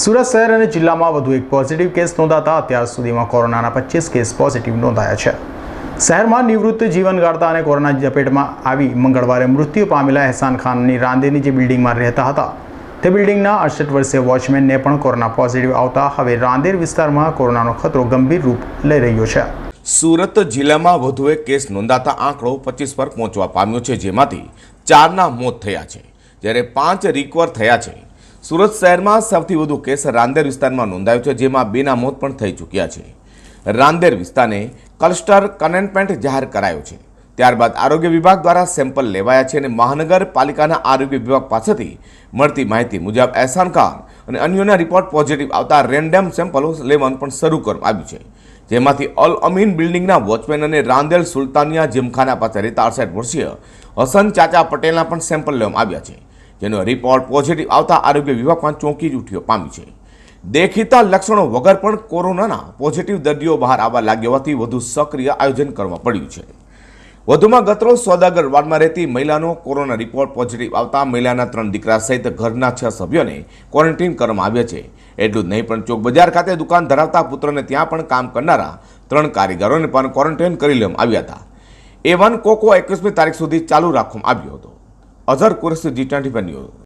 સુરત શહેર અને જિલ્લામાં વધુ એક પોઝિટિવ કેસ નોંધાતા અત્યાર સુધીમાં કોરોનાના પચીસ કેસ પોઝિટિવ નોંધાયા છે. શહેરમાં નિવૃત્ત જીવન ગાળતા અને કોરોના ઝપેટમાં આવી મંગળવારે મૃત્યુ પામેલા એહસાન ખાનની રાંદેની જે બિલ્ડિંગમાં રહેતા હતા, તે બિલ્ડિંગના અડસઠ વર્ષીય વોચમેનને પણ કોરોના પોઝિટિવ આવતા હવે રાંદેર વિસ્તારમાં કોરોનાનો ખતરો ગંભીર રૂપ લઈ રહ્યો છે. સુરત જિલ્લામાં વધુ એક કેસ નોંધાતા આંકડો પચીસ પર પહોંચવા પામ્યો છે, જેમાંથી ચારના મોત થયા છે. જ્યારે પાંચ રિકવર થયા છે સુરત શહેરમાં સૌથી વધુ કેસ રાંદેર વિસ્તારમાં નોંધાયો છે, જેમાં બેના મોત પણ થઈ ચૂક્યા છે. રાંદેર વિસ્તારને ક્લસ્ટર કન્ટેનમેન્ટ જાહેર કરાયો છે. ત્યારબાદ આરોગ્ય વિભાગ દ્વારા સેમ્પલ લેવાયા છે અને મહાનગરપાલિકાના આરોગ્ય વિભાગ પાસેથી મળતી માહિતી મુજબ એહસાન ખાન અને અન્યોના રિપોર્ટ પોઝિટિવ આવતા રેન્ડમ સેમ્પલો લેવાનું પણ શરૂ કરવામાં આવ્યું છે. જેમાંથી અલ અમીન બિલ્ડિંગના વોચમેન અને રાંદેલ સુલતાનિયા જીમખાના પાસે રહેતા અડસઠ વર્ષીય હસન ચાચા પટેલના પણ સેમ્પલ લેવામાં આવ્યા છે. જેનો રિપોર્ટ પોઝિટિવ આવતા આરોગ્ય વિભાગ પણ ચોંકી જ ઉઠ્યો પામ્યું છે. દેખીતા લક્ષણો વગર પણ કોરોનાના પોઝિટિવ દર્દીઓ બહાર આવવા લાગ્યા હોવાથી વધુ સક્રિય આયોજન કરવા પડ્યું છે. વધુમાં ગતરોજ સોદાગર વાર્ડમાં રહેતી મહિલાનો કોરોના રિપોર્ટ પોઝિટિવ આવતા મહિલાના ત્રણ દીકરા સહિત ઘરના છ સભ્યોને ક્વોરન્ટીન કરવામાં આવ્યા છે. એટલું જ નહીં, પણ ચોક બજાર ખાતે દુકાન ધરાવતા પુત્રને ત્યાં પણ કામ કરનારા ત્રણ કારીગરોને પણ ક્વોરન્ટાઇન કરી લેવામાં આવ્યા હતા. એ વન કોકો એકવીસમી તારીખ સુધી ચાલુ રાખવામાં આવ્યો હતો. अजर कुरेसी जी ट्वेन्टी पनि हो।